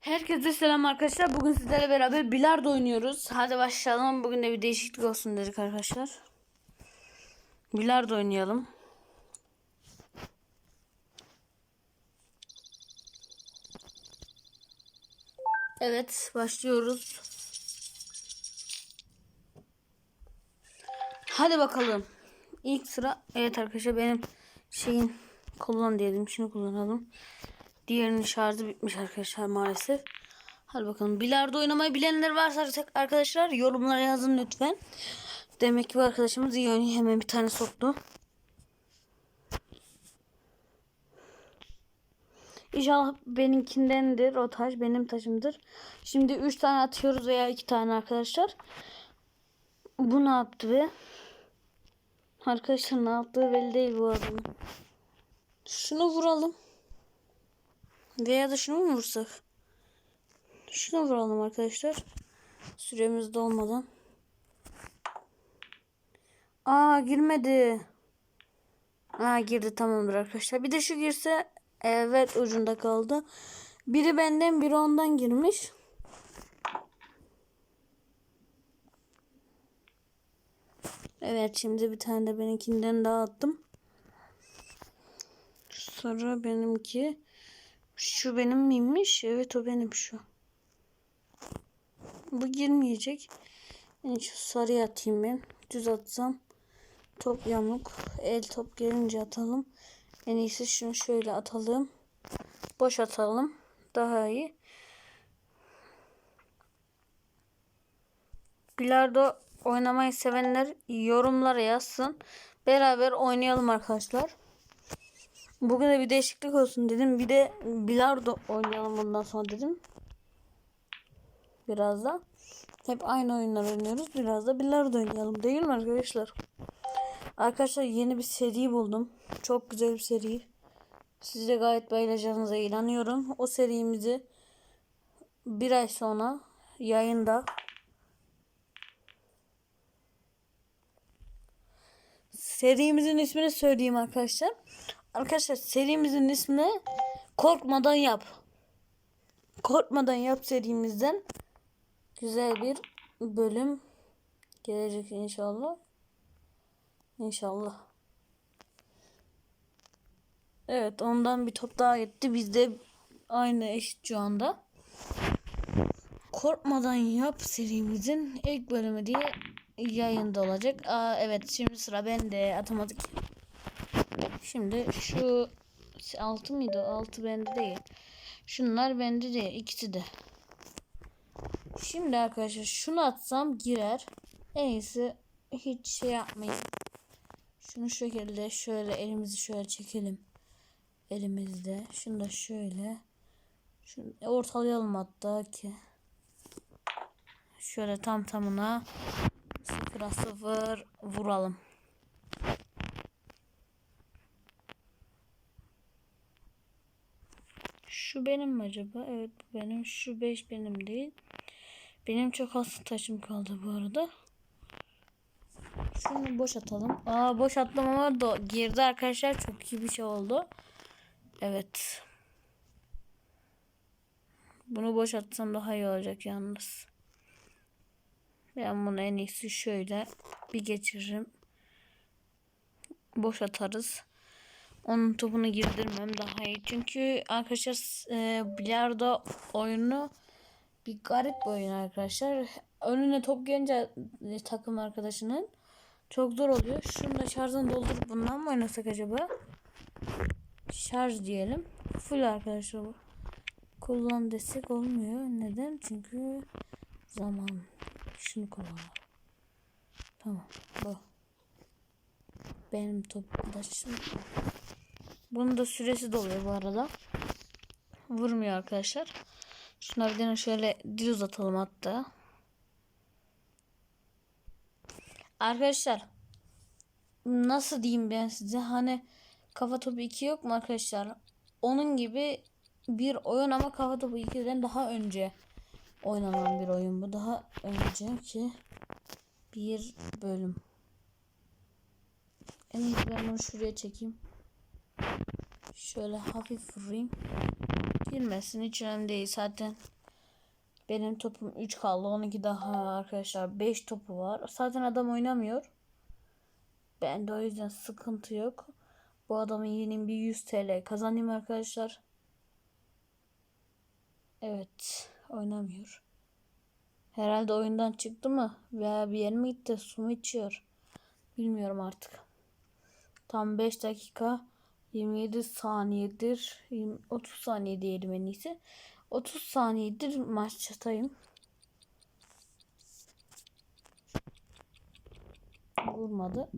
Herkese selam arkadaşlar. Bugün sizlerle beraber bilardo oynuyoruz. Hadi başlayalım. Bugün de bir değişiklik olsun dedik arkadaşlar. Bilardo oynayalım. Evet, başlıyoruz. Hadi bakalım. İlk sıra evet arkadaşlar benim şeyin kullan diyelim. Şunu kullanalım. Diğerinin şarjı bitmiş arkadaşlar maalesef. Hadi bakalım. Bilardo oynamayı bilenler varsa arkadaşlar yorumlara yazın lütfen. Demek ki bu arkadaşımız iyi oynuyor. Hemen bir tane soktu. İnşallah benimkindendir. O taş benim taşımdır. Şimdi 3 tane atıyoruz veya 2 tane arkadaşlar. Bu ne yaptı be? Arkadaşlar ne yaptığı belli değil bu adamın. Şunu vuralım. Veya da şunu mu vursak? Şunu vuralım arkadaşlar. Süremiz dolmadan. Aa girmedi. Aa girdi tamamdır arkadaşlar. Bir de şu girse evet ucunda kaldı. Biri benden biri ondan girmiş. Evet şimdi bir tane de benimkinden daha attım. Sonra benimki. Şu benim miymiş? Evet o benim şu. Bu girmeyecek. En şu sarıya atayım ben. Düz atsam. Top yamuk. El top gelince atalım. En iyisi şunu şöyle atalım. Boş atalım. Daha iyi. Bilardo oynamayı sevenler yorumlara yazsın. Beraber oynayalım arkadaşlar. Bugün de bir değişiklik olsun dedim. Bir de bilardo oynayalım bundan sonra dedim. Biraz da. Hep aynı oyunlar oynuyoruz. Biraz da bilardo oynayalım. Değil mi arkadaşlar? Arkadaşlar yeni bir seri buldum. Çok güzel bir seri. Siz de gayet bayılacağınıza inanıyorum. O serimizi bir ay sonra yayında serimizin ismini söyleyeyim arkadaşlar. Arkadaşlar serimizin ismi Korkmadan Yap. Korkmadan Yap serimizden güzel bir bölüm gelecek inşallah. İnşallah. Evet ondan bir top daha gitti. Biz de aynı eşit şu anda. Korkmadan Yap serimizin ilk bölümü diye yayında olacak. Aa, evet şimdi sıra bende atamadık. Şimdi şu 6 mıydı? 6 bende değil. Şunlar bende değil. ikisi de. Şimdi arkadaşlar şunu atsam girer. En iyisi hiç şey yapmayın. Şunu şu şekilde şöyle elimizi şöyle çekelim. Elimizde. Şunu da şöyle. Şunu ortalayalım hatta ki. Şöyle tam tamına sıfıra sıfır vuralım. Şu benim mi acaba? Evet bu benim. Şu 5 benim değil. Benim çok az taşım kaldı bu arada. Şunu boş atalım. Aa boş attım ama da girdi arkadaşlar. Çok iyi bir şey oldu. Evet. Bunu boş atsam daha iyi olacak yalnız. Ben bunu en iyisi şöyle bir geçiririm. Boş atarız. Onun topunu girdirmem daha iyi. Çünkü arkadaşlar e, bilardo oyunu bir garip bir oyun arkadaşlar. Önüne top gelince e, takım arkadaşının çok zor oluyor. Şunu da şarjını doldurup bundan mı oynasak acaba? Şarj diyelim. Full arkadaşlar bu. Kullan destek olmuyor. Neden? Çünkü zaman. Şunu kullanalım. Tamam. Bu. Benim toplaşım. Bunun da süresi doluyor bu arada. Vurmuyor arkadaşlar. Şuna bir tane şöyle dil uzatalım hatta. Arkadaşlar nasıl diyeyim ben size hani kafa topu 2 yok mu arkadaşlar? Onun gibi bir oyun ama kafa topu 2'den daha önce oynanan bir oyun bu. Daha önce ki bir bölüm. En iyisi ben bunu şuraya çekeyim. Şöyle hafif vurayım. Girmesin hiç önemli değil zaten. Benim topum 3 kaldı. 12 daha arkadaşlar 5 topu var. Zaten adam oynamıyor. Ben de o yüzden sıkıntı yok. Bu adamın yeneyim bir 100 TL kazanayım arkadaşlar. Evet oynamıyor. Herhalde oyundan çıktı mı? Veya bir yere mi gitti? Su mu içiyor? Bilmiyorum artık. Tam 5 dakika 27 saniyedir. 20, 30 saniye diyelim en iyisi. 30 saniyedir maçtayım. Vurmadı.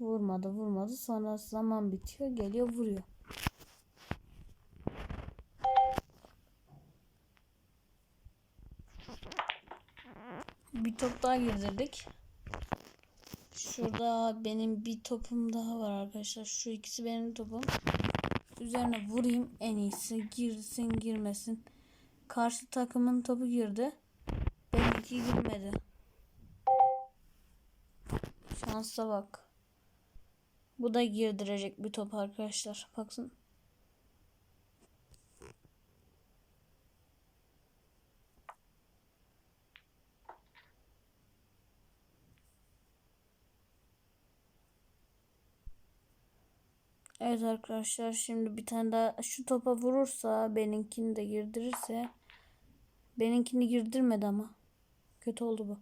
Vurmadı vurmadı. Sonra zaman bitiyor. Geliyor vuruyor. Bir top daha girdirdik. Şurada benim bir topum daha var arkadaşlar. Şu ikisi benim topum. Üzerine vurayım en iyisi. Girsin girmesin. Karşı takımın topu girdi. Benimki girmedi. Şansa bak. Bu da girdirecek bir top arkadaşlar. Baksın. Evet arkadaşlar şimdi bir tane daha şu topa vurursa benimkini de girdirirse benimkini girdirmedi ama kötü oldu bu.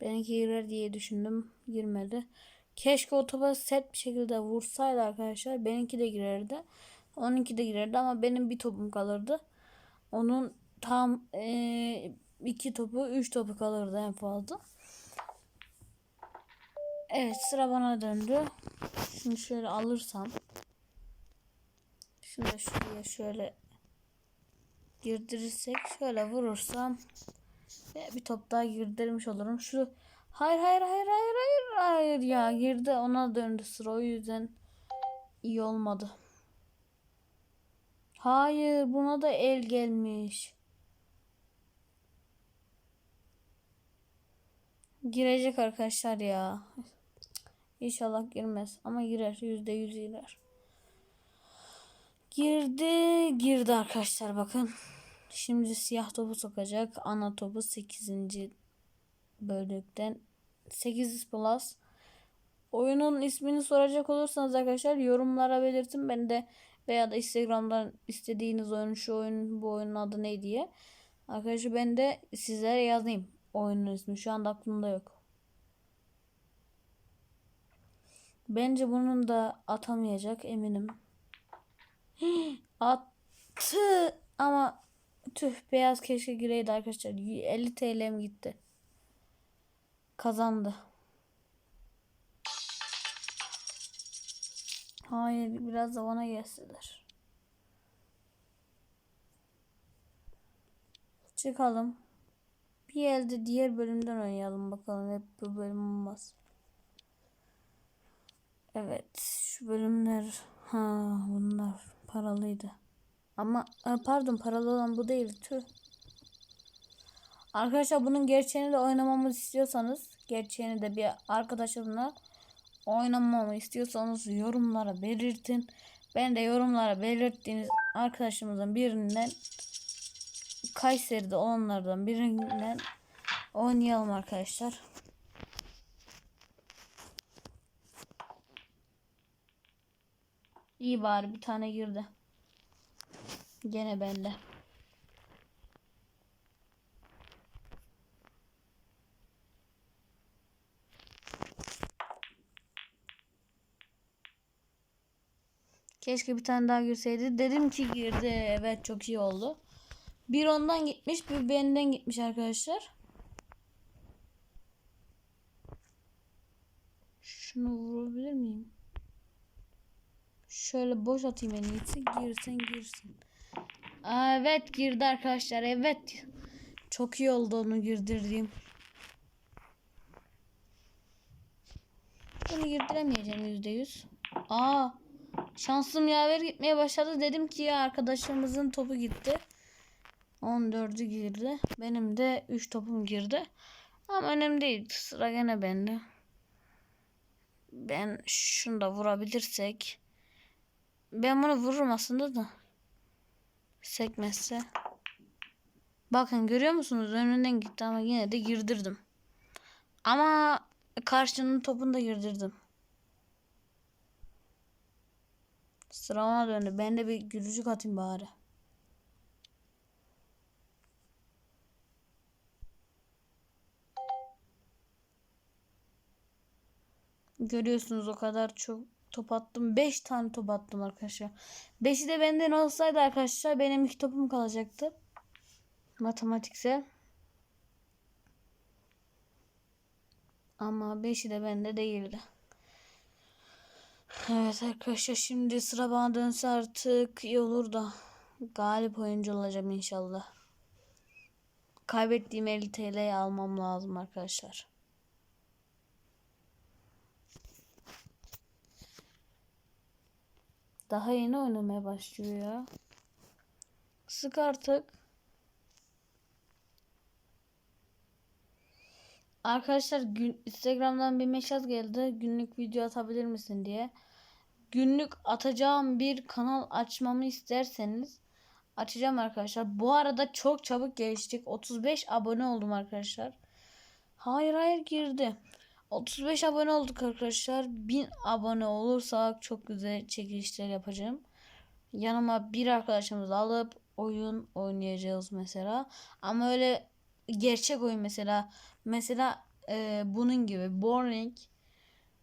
Benimki girer diye düşündüm girmedi. Keşke o topa sert bir şekilde vursaydı arkadaşlar benimki de girerdi. Onunki de girerdi ama benim bir topum kalırdı. Onun tam ee, iki topu üç topu kalırdı en fazla. Evet sıra bana döndü. Şunu şöyle alırsam. Şunu da şuraya şöyle girdirirsek şöyle vurursam ve bir top daha girdirmiş olurum. Şu hayır hayır hayır hayır hayır hayır ya girdi ona döndü sıra o yüzden iyi olmadı. Hayır buna da el gelmiş. Girecek arkadaşlar ya. İnşallah girmez ama girer yüzde yüz girer. Girdi girdi arkadaşlar bakın. Şimdi siyah topu sokacak. Ana topu 8. bölükten 8 plus. Oyunun ismini soracak olursanız arkadaşlar yorumlara belirtin. Ben de veya da Instagram'dan istediğiniz oyun şu oyun bu oyunun adı ne diye. Arkadaşlar ben de sizlere yazayım oyunun ismi. Şu anda aklımda yok. Bence bunun da atamayacak eminim. Attı ama tüh beyaz keşke gireydi arkadaşlar. 50 TL'm gitti. Kazandı. Hayır biraz da bana gelseler. Çıkalım. Bir elde diğer bölümden oynayalım bakalım. Hep bu bölüm olmaz. Evet şu bölümler ha bunlar paralıydı. Ama pardon paralı olan bu değil tüh. Arkadaşlar bunun gerçeğini de oynamamı istiyorsanız gerçeğini de bir arkadaşımla oynamamı istiyorsanız yorumlara belirtin. Ben de yorumlara belirttiğiniz arkadaşımızın birinden Kayseri'de olanlardan birinden oynayalım arkadaşlar. İyi bari bir tane girdi. Gene bende. Keşke bir tane daha girseydi. Dedim ki girdi. Evet çok iyi oldu. Bir ondan gitmiş bir benden gitmiş arkadaşlar. Şunu vurabilir miyim? Şöyle boş atayım en iyisi. Girsin girsin. Aa, evet girdi arkadaşlar. Evet. Çok iyi oldu onu girdirdiğim. Bunu girdiremeyeceğim yüzde yüz. Aa, şansım yaver gitmeye başladı. Dedim ki ya arkadaşımızın topu gitti. 14'ü girdi. Benim de 3 topum girdi. Ama önemli değil. Sıra gene bende. Ben şunu da vurabilirsek. Ben bunu vururum aslında da. Sekmezse. Bakın görüyor musunuz? Önünden gitti ama yine de girdirdim. Ama karşının topunu da girdirdim. Sırama döndü. Ben de bir gülücük atayım bari. Görüyorsunuz o kadar çok top attım. 5 tane top attım arkadaşlar. 5'i de benden olsaydı arkadaşlar benim iki topum kalacaktı. Matematikse. Ama 5'i de bende değildi. Evet arkadaşlar şimdi sıra bana dönse artık iyi olur da galip oyuncu olacağım inşallah. Kaybettiğim 50 TL'yi almam lazım arkadaşlar. Daha yeni oynamaya başlıyor ya. Sık artık. Arkadaşlar gün, Instagram'dan bir mesaj geldi. Günlük video atabilir misin diye. Günlük atacağım bir kanal açmamı isterseniz açacağım arkadaşlar. Bu arada çok çabuk geliştik. 35 abone oldum arkadaşlar. Hayır hayır girdi. 35 abone olduk arkadaşlar. 1000 abone olursak çok güzel çekilişler yapacağım. Yanıma bir arkadaşımızı alıp oyun oynayacağız mesela. Ama öyle gerçek oyun mesela. Mesela e, bunun gibi bowling.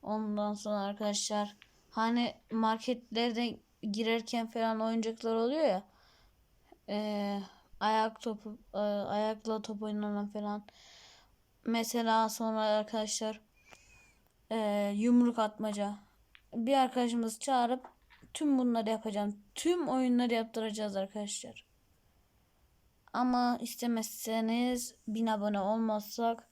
Ondan sonra arkadaşlar hani marketlerde girerken falan oyuncaklar oluyor ya. E, ayak topu e, ayakla top oynanan falan. Mesela sonra arkadaşlar e, yumruk atmaca. Bir arkadaşımız çağırıp tüm bunları yapacağım. Tüm oyunları yaptıracağız arkadaşlar. Ama istemezseniz bin abone olmazsak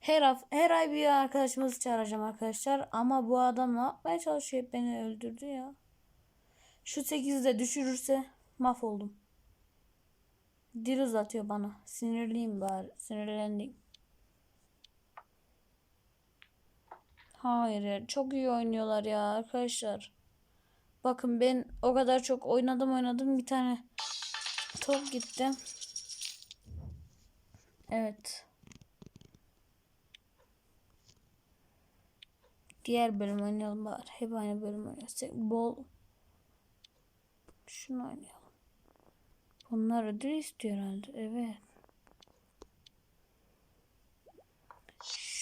her, haf- her ay bir arkadaşımızı çağıracağım arkadaşlar. Ama bu adam ne yapmaya çalışıyor? Beni öldürdü ya. Şu 8'i de düşürürse mahvoldum. Dil uzatıyor bana. Sinirliyim bari. Sinirlendim. Hayır. Çok iyi oynuyorlar ya arkadaşlar. Bakın ben o kadar çok oynadım oynadım. Bir tane top gitti. Evet. Diğer bölüm oynayalım bari. Hep aynı bölüm oynuyorsak. Bol. Şunu oynayalım. Bunlar ödül istiyor herhalde. Evet.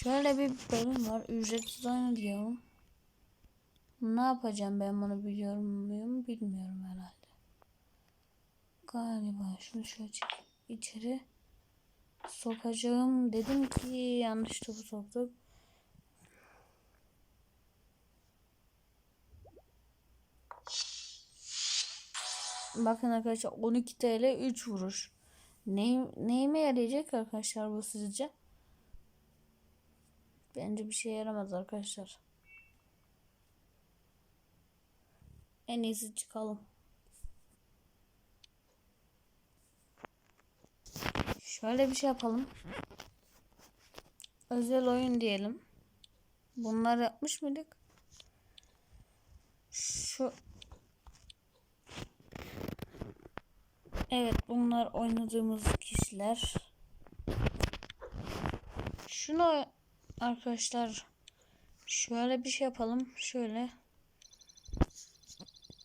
Şöyle bir bölüm var. Ücretsiz diyorum. Ne yapacağım ben bunu biliyorum muyum? Bilmiyorum herhalde. Galiba şunu şöyle çek içeri sokacağım. Dedim ki yanlış topu soktuk. Bakın arkadaşlar 12 TL 3 vuruş. Ne, neyime yarayacak arkadaşlar bu sizce? Bence bir şey yaramaz arkadaşlar. En iyisi çıkalım. Şöyle bir şey yapalım. Özel oyun diyelim. Bunları yapmış mıydık? Şu Evet bunlar oynadığımız kişiler. Şunu arkadaşlar şöyle bir şey yapalım. Şöyle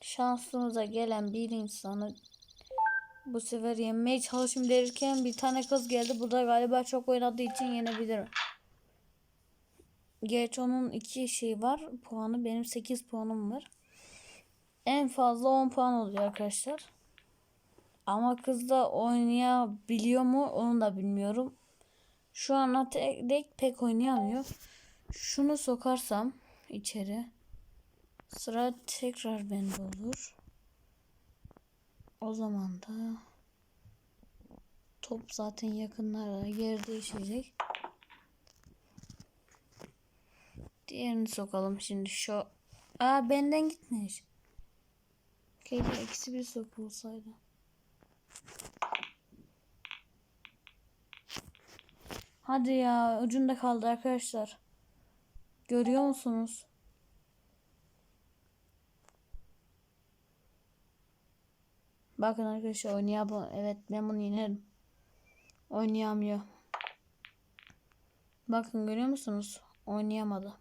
şansımıza gelen bir insanı bu sefer yenmeye çalışayım derken bir tane kız geldi. Bu da galiba çok oynadığı için yenebilirim. Gerçi onun iki şey var. Puanı benim 8 puanım var. En fazla 10 puan oluyor arkadaşlar. Ama kız da oynayabiliyor mu onu da bilmiyorum. Şu an tek, tek pek oynayamıyor. Şunu sokarsam içeri sıra tekrar bende olur. O zaman da top zaten yakınlarda yer değişecek. Diğerini sokalım şimdi şu. Aa benden gitmiş. Keşke ikisi bir sokulsaydı. Hadi ya ucunda kaldı arkadaşlar. Görüyor musunuz? Bakın arkadaşlar oynayamıyor. Evet ben bunu yenerim. Oynayamıyor. Bakın görüyor musunuz? Oynayamadı.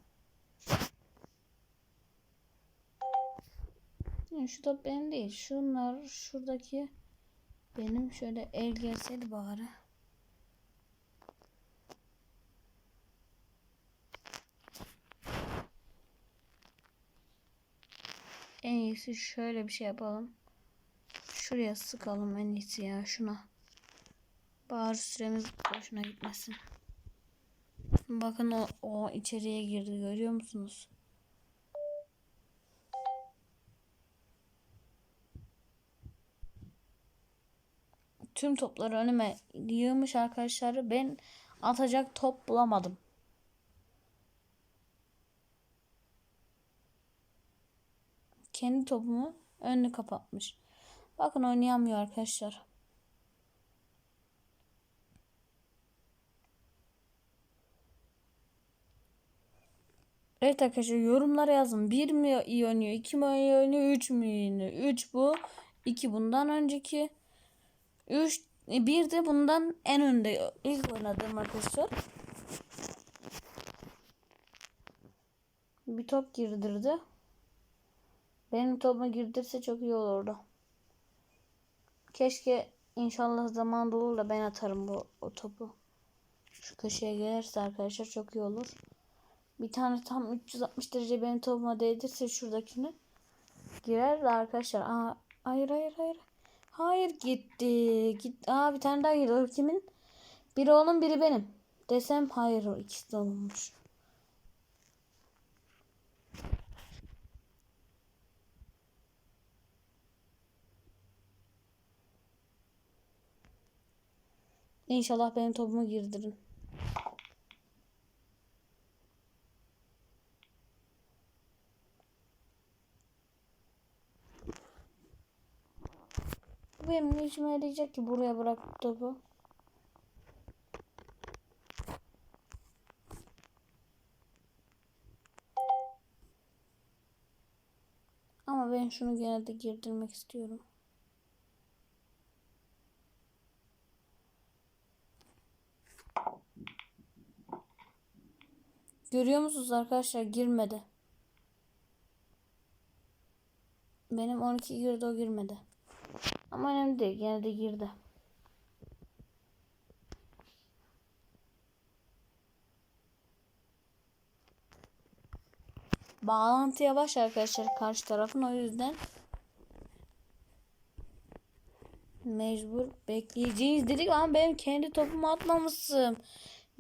Şu top benim değil. Şunlar şuradaki benim şöyle el gelseydi bari. En iyisi şöyle bir şey yapalım. Şuraya sıkalım en iyisi ya şuna. Bari süremiz boşuna gitmesin. Bakın o, o içeriye girdi görüyor musunuz? Tüm topları önüme yığmış arkadaşlar. Ben atacak top bulamadım. Kendi topumu önünü kapatmış. Bakın oynayamıyor arkadaşlar. Evet arkadaşlar yorumlara yazın. 1 mi iyi oynuyor? 2 mi iyi oynuyor? 3 mü iyi oynuyor? 3 bu. 2 bundan önceki. 3 bir de bundan en önde ilk oynadığım arkadaşlar. Bir top girdirdi. Benim topuma girdirse çok iyi olurdu. Keşke inşallah zaman olur da ben atarım bu o topu. Şu köşeye gelirse arkadaşlar çok iyi olur. Bir tane tam 360 derece benim topuma değdirse şuradakini girer de arkadaşlar. Aa, hayır hayır hayır. Hayır gitti. Git. Aa bir tane daha. O kimin? Biri onun biri benim. Desem hayır o ikisi de olmuş. İnşallah benim topumu girdirin. Bu benim ne işime yarayacak ki buraya bırak topu. Ama ben şunu gene de girdirmek istiyorum. Görüyor musunuz arkadaşlar girmedi. Benim 12 girdi o girmedi. Ama önemli değil gene de girdi. Bağlantı yavaş arkadaşlar karşı tarafın o yüzden mecbur bekleyeceğiz dedik ama benim kendi topumu atmamışım.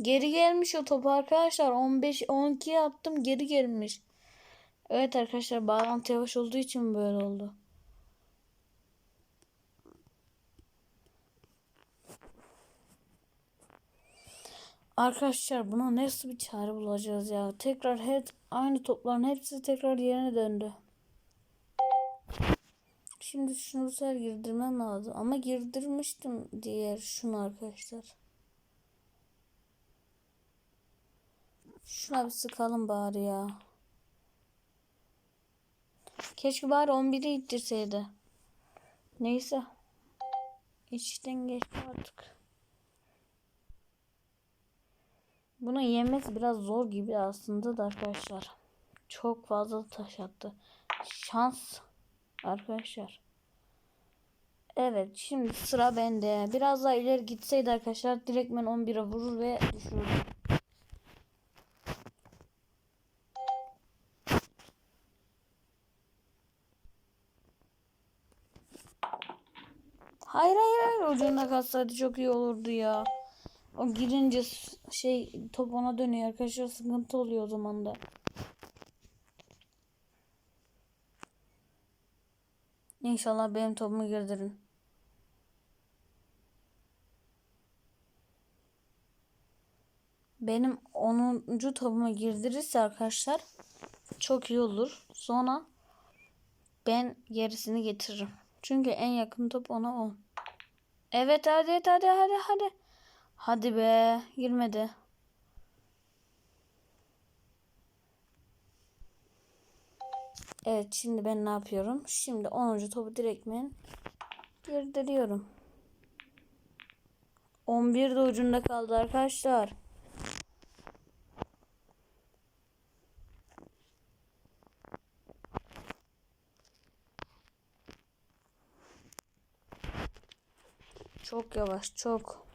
Geri gelmiş o top arkadaşlar. 15 12 attım geri gelmiş. Evet arkadaşlar bağlantı yavaş olduğu için böyle oldu. Arkadaşlar buna nasıl bir çare bulacağız ya? Tekrar her aynı topların hepsi tekrar yerine döndü. Şimdi şunu sefer girdirmem lazım. Ama girdirmiştim diğer şunu arkadaşlar. Şuna bir sıkalım bari ya. Keşke bari 11'i ittirseydi. Neyse. İçten geçti artık. Bunu yemesi biraz zor gibi aslında da arkadaşlar. Çok fazla taş attı. Şans arkadaşlar. Evet şimdi sıra bende. Biraz daha ileri gitseydi arkadaşlar direktmen 11'e vurur ve düşürür. Hayır hayır hayır ucunda kalsaydı çok iyi olurdu ya. O girince şey top ona dönüyor arkadaşlar sıkıntı oluyor o zaman da. İnşallah benim topumu girdirin. Benim 10. topumu girdirirse arkadaşlar çok iyi olur. Sonra ben gerisini getiririm. Çünkü en yakın top ona 10. Evet hadi hadi hadi hadi hadi. Be girmedi. Evet şimdi ben ne yapıyorum? Şimdi 10. topu direktmen Geride diyorum. 11 de ucunda kaldı arkadaşlar. Çok yavaş, çok.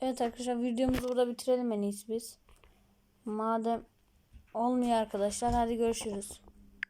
Evet arkadaşlar videomuzu burada bitirelim en iyisi biz. Madem olmuyor arkadaşlar hadi görüşürüz.